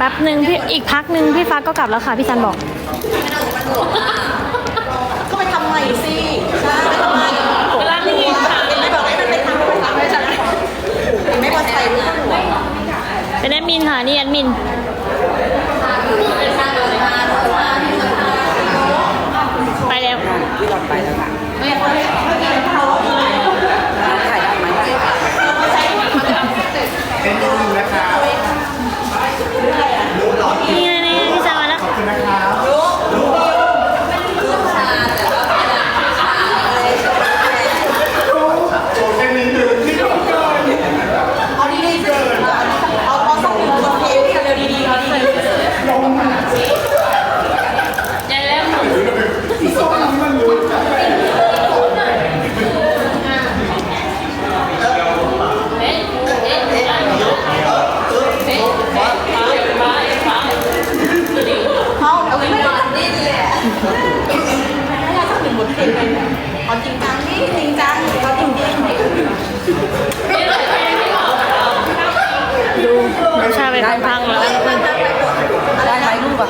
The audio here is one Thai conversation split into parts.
ป๊บหนึ่งพี่อีกพักหนึ่งพี่ฟ้าก็กลับแล้วค่ะพี่ซันบอก ก็ไปทำใหม่สิใช่ไปทำใหม่เวลาที่กินค่ะเห็นไหมบอกให้มันไปทำไปทำไปทำเห็นไหมพอใส่หัวเป็นแอดมินค่ะนี่แอดมิน ไปแล้ว ที่เราไปแล้วค่ะถ่ายได้ไหม นี่ไงนี่ไงพี่ซันมาแล้ว เอาดีๆสิเอาเอาสักหนึ่งตัวเพลงเร็วดีๆเอาดีๆ ยายแล้วหนู เขาเอาไว้ก่อนนี่ แหละไม่ได้สักหนึ่งบทเพลงเลยเอาจริงจังนี่จริงจังเขาจริงจริงดูน้ำชาไปทั้งพังแล้วได้ไหมลูกอะ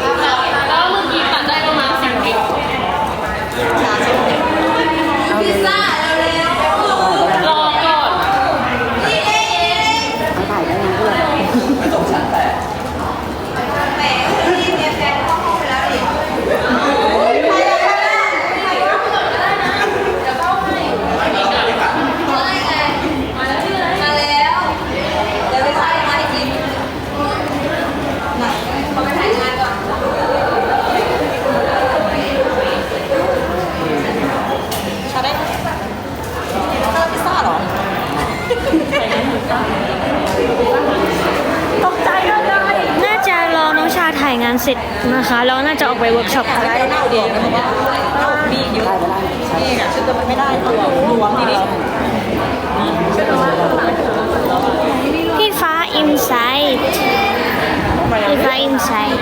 แล้วเมื่อกี้ตัดได้ประมาณสิบกิกพิซซ่าเร็ว รอก่อน ๆนี่เอง ถ่ายได้ไหมด้วย แหมนี่เนี่ยแฟนเข้าห้องไปแล้วดิใครอะใครอะใครวะมาแล้วเดี๋ยวไปถ่ายมาให้กินไหนเขาไปถ่ายงานก่อนชาได้ข้าวพิซซ่าเหรอ ตกใจเลย น่าจะรอน้อ งานเสร็จนะคะ เราน่าจะออกไปเวิร์กช็อปอะไรเน่าดีนะบอกว่าเน่ามีเยอะนี่ไงฉันจะไม่ได้ต้องรวมทีนี้พี่ฟ้าอินไซต์พี่ฟ้าอินไซต์